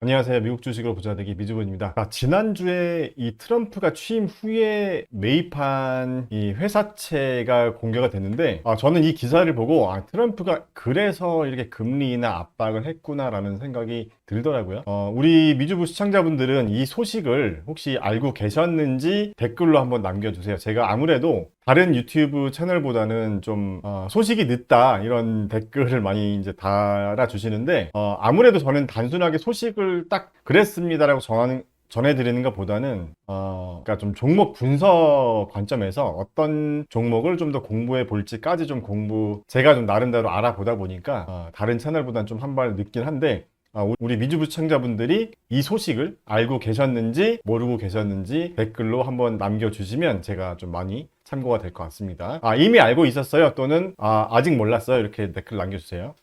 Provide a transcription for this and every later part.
안녕하세요. 미국 주식으로 부자되기 미주근입니다. 아, 지난주에 이 트럼프가 취임 후에 매입한 이 회사채가 공개가 됐는데, 아, 저는 이 기사를 보고, 아, 트럼프가 그래서 이렇게 금리 인하 압박을 했구나라는 생각이 들더라고요. 어, 우리 미주부 시청자분들은 이 소식을 혹시 알고 계셨는지 댓글로 한번 남겨주세요. 제가 아무래도 다른 유튜브 채널보다는 좀 어, 소식이 늦다 이런 댓글을 많이 이제 달아주시는데 어, 아무래도 저는 단순하게 소식을 딱 그랬습니다라고 전하는 전해드리는 것보다는 어, 그러니까 좀 종목 분석 관점에서 어떤 종목을 좀 더 공부해 볼지까지 좀 공부 제가 좀 나름대로 알아보다 보니까 어, 다른 채널보다는 좀 한 발 늦긴 한데 아, 우리 미주부 시청자분들이 이 소식을 알고 계셨는지 모르고 계셨는지 댓글로 한번 남겨주시면 제가 좀 많이 참고가 될 것 같습니다. 아, 이미 알고 있었어요. 또는 아, 아직 몰랐어요. 이렇게 댓글 남겨주세요.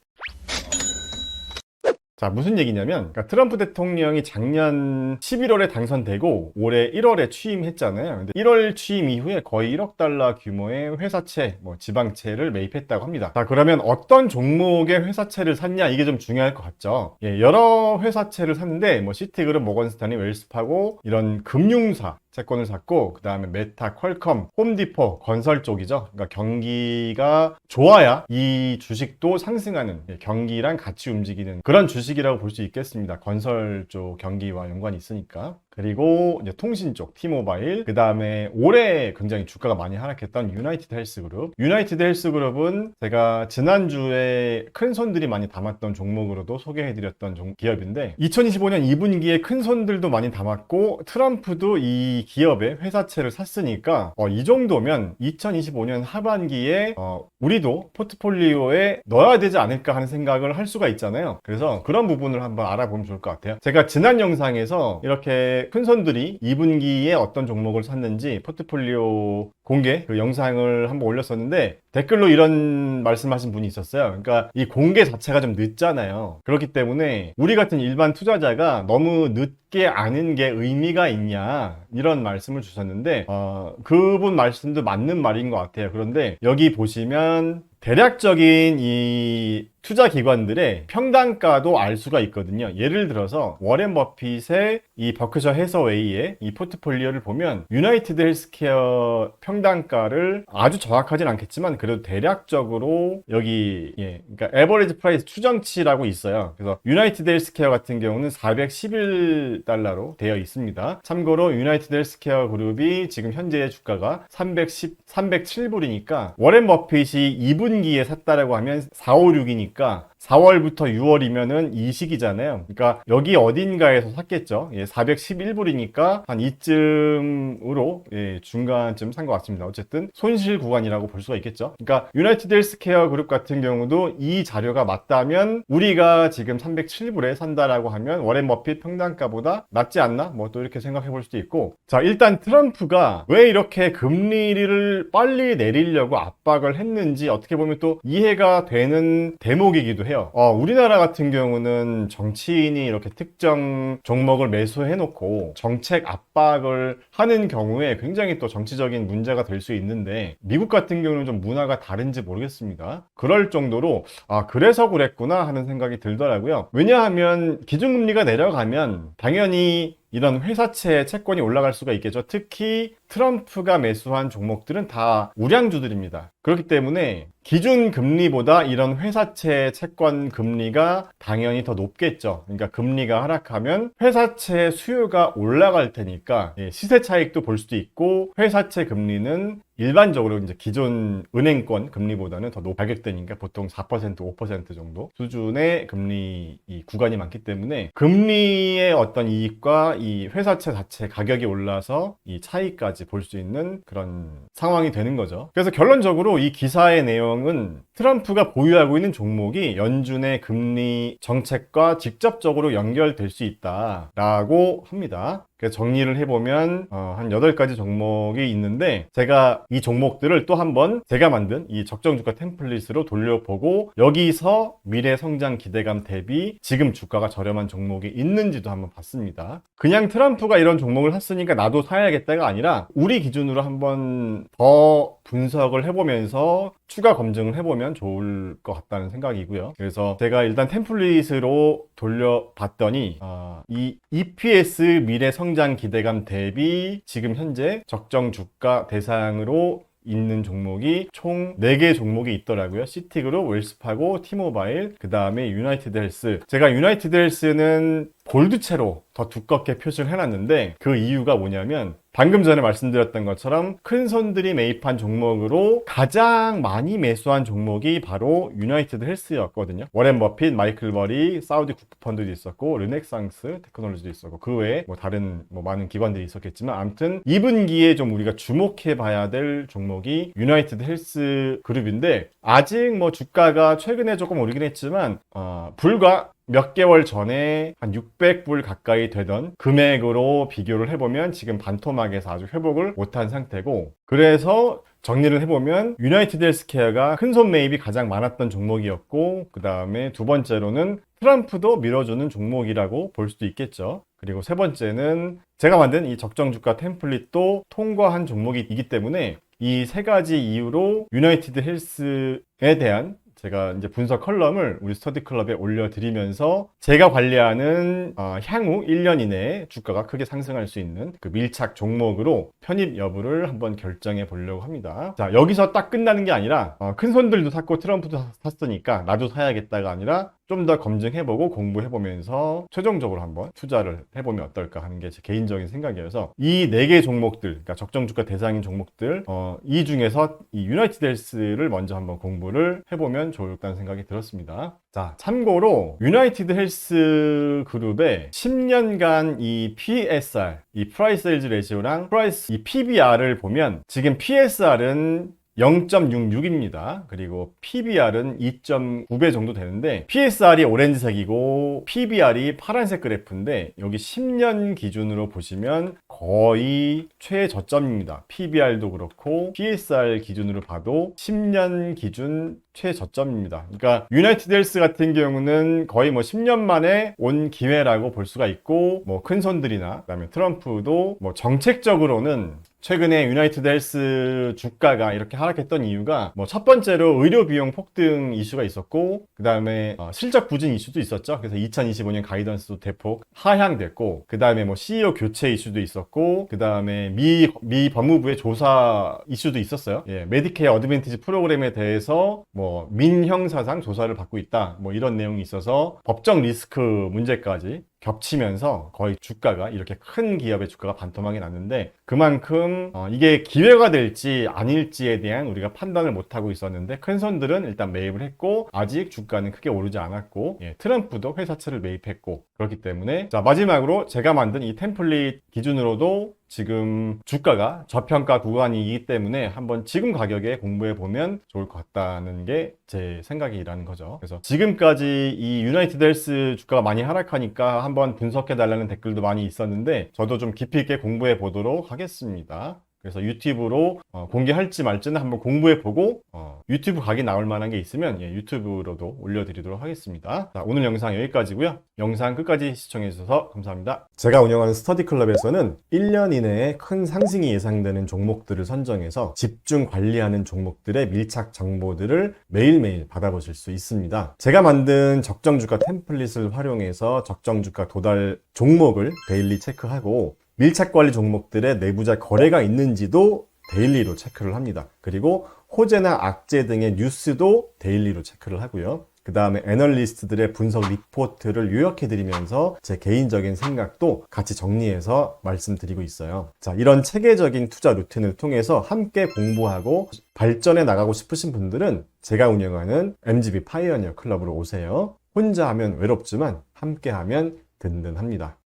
자, 무슨 얘기냐면, 그러니까 트럼프 대통령이 작년 11월에 당선되고 올해 1월에 취임했잖아요. 근데 1월 취임 이후에 거의 1억 달러 규모의 회사채, 뭐 지방채를 매입했다고 합니다. 자, 그러면 어떤 종목의 회사채를 샀냐? 이게 좀 중요할 것 같죠. 예, 여러 회사채를 샀는데, 뭐 시티그룹, 모건스타니, 웰스파고 이런 금융사, 채권을 샀고 그 다음에 메타, 퀄컴, 홈디포, 건설 쪽이죠. 그러니까 경기가 좋아야 이 주식도 상승하는 예, 경기랑 같이 움직이는 그런 주식이라고 볼 수 있겠습니다. 건설 쪽 경기와 연관이 있으니까. 그리고 이제 통신 쪽 T모바일, 그 다음에 올해 굉장히 주가가 많이 하락했던 유나이티드 헬스그룹. 유나이티드 헬스그룹은 제가 지난주에 큰 손들이 많이 담았던 종목으로도 소개해드렸던 종- 기업인데 2025년 2분기에 큰 손들도 많이 담았고 트럼프도 이 기업의 회사채를 샀으니까 어, 이 정도면 2025년 하반기에 어, 우리도 포트폴리오에 넣어야 되지 않을까 하는 생각을 할 수가 있잖아요. 그래서 그런 부분을 한번 알아보면 좋을 것 같아요. 제가 지난 영상에서 이렇게 큰 손들이 2분기에 어떤 종목을 샀는지 포트폴리오 공개 그 영상을 한번 올렸었는데 댓글로 이런 말씀하신 분이 있었어요. 그러니까 이 공개 자체가 좀 늦잖아요. 그렇기 때문에 우리 같은 일반 투자자가 너무 늦게 아는 게 의미가 있냐 이런 말씀을 주셨는데 어, 그분 말씀도 맞는 말인 것 같아요. 그런데 여기 보시면 대략적인 이 투자 기관들의 평단가도 알 수가 있거든요. 예를 들어서 워렌 버핏의 이 버크셔 해서웨이의 이 포트폴리오를 보면 유나이티드 헬스케어 평단가를 아주 정확하진 않겠지만 그래도 대략적으로 여기 예 그러니까 에버리지 프라이스 추정치라고 있어요. 그래서 유나이티드 헬스케어 같은 경우는 411달러로 되어 있습니다. 참고로 유나이티드 헬스케어 그룹이 지금 현재의 주가가 310 307불이니까 워렌 버핏이 2분기에 샀다라고 하면 456이니까 Яка 4월부터 6월이면은 이 시기잖아요. 그러니까 여기 어딘가에서 샀겠죠. 예, 411불이니까 한 이쯤으로 예, 중간쯤 산 것 같습니다. 어쨌든 손실 구간이라고 볼 수가 있겠죠. 그러니까 유나이티드 헬스케어 그룹 같은 경우도 이 자료가 맞다면 우리가 지금 307불에 산다라고 하면 워렌 버핏 평단가보다 낫지 않나? 뭐 또 이렇게 생각해 볼 수도 있고. 자, 일단 트럼프가 왜 이렇게 금리를 빨리 내리려고 압박을 했는지 어떻게 보면 또 이해가 되는 대목이기도 해 요. 어, 우리나라 같은 경우는 정치인이 이렇게 특정 종목을 매수해 놓고 정책 압박을 하는 경우에 굉장히 또 정치적인 문제가 될 수 있는데 미국 같은 경우는 좀 문화가 다른지 모르겠습니다. 그럴 정도로 아, 그래서 그랬구나 하는 생각이 들더라고요. 왜냐하면 기준금리가 내려가면 당연히 이런 회사채 채권이 올라갈 수가 있겠죠. 특히 트럼프가 매수한 종목들은 다 우량주들입니다. 그렇기 때문에 기준 금리보다 이런 회사채 채권 금리가 당연히 더 높겠죠. 그러니까 금리가 하락하면 회사채 수요가 올라갈 테니까 예, 시세 차익도 볼 수도 있고 회사채 금리는 일반적으로 이제 기존 은행권 금리보다는 더 높, 가격대니까 보통 4% 5% 정도 수준의 금리 이 구간이 많기 때문에 금리의 어떤 이익과 이 회사채 자체 가격이 올라서 이 차이까지 볼 수 있는 그런 상황이 되는 거죠. 그래서 결론적으로 이 기사의 내용은 트럼프가 보유하고 있는 종목이 연준의 금리 정책과 직접적으로 연결될 수 있다라고 합니다. 그래서 정리를 해보면 어, 한 8가지 종목이 있는데 제가 이 종목들을 또 한번 제가 만든 이 적정 주가 템플릿으로 돌려보고 여기서 미래 성장 기대감 대비 지금 주가가 저렴한 종목이 있는지도 한번 봤습니다. 그냥 트럼프가 이런 종목을 샀으니까 나도 사야겠다가 아니라 우리 기준으로 한번 더 분석을 해보면서 추가 검증을 해보면 좋을 것 같다는 생각이고요. 그래서 제가 일단 템플릿으로 돌려봤더니 아, 이 EPS 미래 성장 기대감 대비 지금 현재 적정 주가 대상으로 있는 종목이 총 4개 종목이 있더라고요. 시티그룹, 웰스파고, 티모바일, 그 다음에 유나이티드 헬스. 제가 유나이티드 헬스는 골드채로 더 두껍게 표시를 해놨는데 그 이유가 뭐냐면 방금 전에 말씀드렸던 것처럼 큰 손들이 매입한 종목으로 가장 많이 매수한 종목이 바로 유나이티드 헬스였거든요. 워렌 버핏, 마이클 버리, 사우디 국부펀드도 있었고 르넥상스 테크놀로지도 있었고 그 외에 뭐 다른 뭐 많은 기관들이 있었겠지만 아무튼 2분기에 좀 우리가 주목해 봐야 될 종목이 유나이티드 헬스 그룹인데 아직 뭐 주가가 최근에 조금 오르긴 했지만 어, 불과 몇 개월 전에 한 600불 가까이 되던 금액으로 비교를 해보면 지금 반토막에서 아주 회복을 못한 상태고 그래서 정리를 해보면 유나이티드 헬스케어가 큰손 매입이 가장 많았던 종목이었고 그 다음에 두 번째로는 트럼프도 밀어주는 종목이라고 볼 수도 있겠죠. 그리고 세 번째는 제가 만든 이 적정 주가 템플릿도 통과한 종목이기 때문에 이 세 가지 이유로 유나이티드 헬스에 대한 제가 이제 분석 컬럼을 우리 스터디 클럽에 올려드리면서 제가 관리하는 어, 향후 1년 이내에 주가가 크게 상승할 수 있는 그 밀착 종목으로 편입 여부를 한번 결정해 보려고 합니다. 자, 여기서 딱 끝나는 게 아니라 어, 큰 손들도 샀고 트럼프도 샀으니까 나도 사야겠다가 아니라 좀 더 검증해보고 공부해보면서 최종적으로 한번 투자를 해보면 어떨까 하는 게 제 개인적인 생각이어서 이 네 개 종목들, 그러니까 적정 주가 대상인 종목들, 어, 이 중에서 이 유나이티드 헬스를 먼저 한번 공부를 해보면 좋을까는 생각이 들었습니다. 자, 참고로 유나이티드 헬스 그룹의 10년간 이 PSR, 이 프라이스 세일즈 레시오랑 프라이스 이 PBR을 보면 지금 PSR은 0.66입니다. 그리고 PBR은 2.9배 정도 되는데 PSR이 오렌지색이고 PBR이 파란색 그래프인데 여기 10년 기준으로 보시면 거의 최저점입니다. PBR도 그렇고 PSR 기준으로 봐도 10년 기준 최저점입니다. 그러니까 유나이티드 헬스 같은 경우는 거의 뭐 10년 만에 온 기회라고 볼 수가 있고 뭐 큰 손들이나 그다음에 트럼프도 뭐 정책적으로는 최근에 유나이티드 헬스 주가가 이렇게 하락했던 이유가 뭐 첫 번째로 의료 비용 폭등 이슈가 있었고 그 다음에 어, 실적 부진 이슈도 있었죠. 그래서 2025년 가이던스도 대폭 하향됐고 그 다음에 뭐 CEO 교체 이슈도 있었고 그 다음에 미, 미 법무부의 조사 이슈도 있었어요. 예, 메디케어 어드밴티지 프로그램에 대해서 뭐 민형사상 조사를 받고 있다. 뭐 이런 내용이 있어서 법적 리스크 문제까지 겹치면서 거의 주가가 이렇게 큰 기업의 주가가 반토막이 났는데 그만큼 어, 이게 기회가 될지 아닐지에 대한 우리가 판단을 못하고 있었는데 큰 손들은 일단 매입을 했고 아직 주가는 크게 오르지 않았고 예, 트럼프도 회사채를 매입했고 그렇기 때문에 자 마지막으로 제가 만든 이 템플릿 기준으로도 지금 주가가 저평가 구간이기 때문에 한번 지금 가격에 공부해 보면 좋을 것 같다는 게 제 생각이라는 거죠. 그래서 지금까지 이 유나이티드 헬스 주가가 많이 하락하니까 한번 분석해 달라는 댓글도 많이 있었는데 저도 좀 깊이 있게 공부해 보도록 하겠습니다. 그래서 유튜브로 어, 공개할지 말지는 한번 공부해 보고 어, 유튜브 각이 나올 만한 게 있으면 예, 유튜브로도 올려드리도록 하겠습니다. 자, 오늘 영상 여기까지고요. 영상 끝까지 시청해 주셔서 감사합니다. 제가 운영하는 스터디 클럽에서는 1년 이내에 큰 상승이 예상되는 종목들을 선정해서 집중 관리하는 종목들의 밀착 정보들을 매일매일 받아보실 수 있습니다. 제가 만든 적정 주가 템플릿을 활용해서 적정 주가 도달 종목을 데일리 체크하고 밀착 관리 종목들의 내부자 거래가 있는지도 데일리로 체크를 합니다. 그리고 호재나 악재 등의 뉴스도 데일리로 체크를 하고요. 그 다음에 애널리스트들의 분석 리포트를 요약해드리면서 제 개인적인 생각도 같이 정리해서 말씀드리고 있어요. 자, 이런 체계적인 투자 루틴을 통해서 함께 공부하고 발전해 나가고 싶으신 분들은 제가 운영하는 MGB 파이어니어 클럽으로 오세요. 혼자 하면 외롭지만 함께 하면 든든합니다.